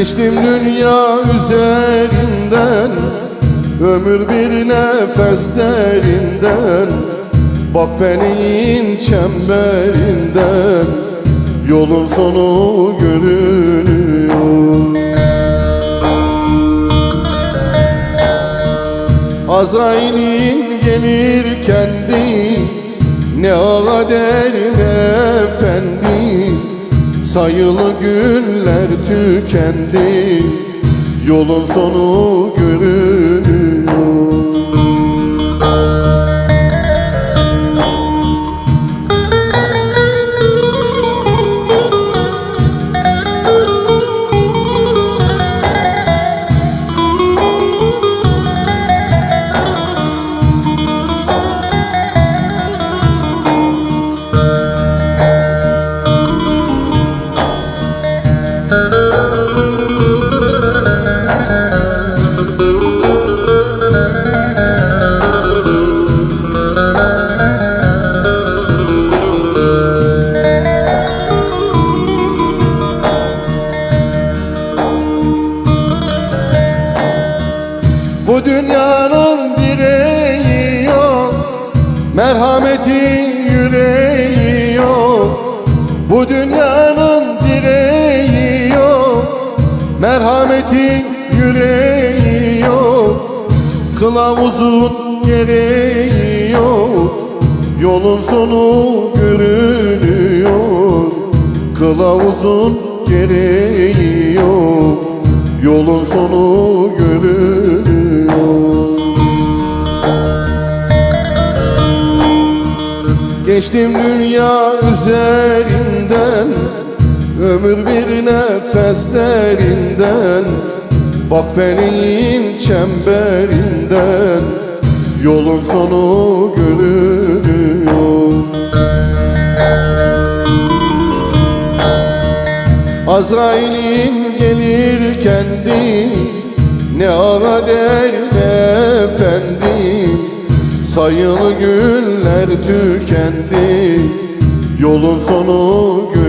Geçtim dünya üzerinden Ömür bir nefes derinden Bak feleğin çemberinden Yolun sonu görünüyor. Azrail'in gelir kendi Ne ağa der ne efendi Sayılı günler tükendi. Yolun sonu görünüyor Bu dünyanın direği yok Merhametin Merhametin yüreği yok Kılavuzun gereği yok. Yolun sonu görünüyor Kılavuzun gereği yok. Yolun sonu görünüyor. Geçtim dünya üzerinden Ömür bir nefes derinden Bak feleğin çemberinden Yolun sonu görünüyor. Azrail'in gelir kendi Ne ağa der ne efendi. Sayılı günler tükendi Yolun sonu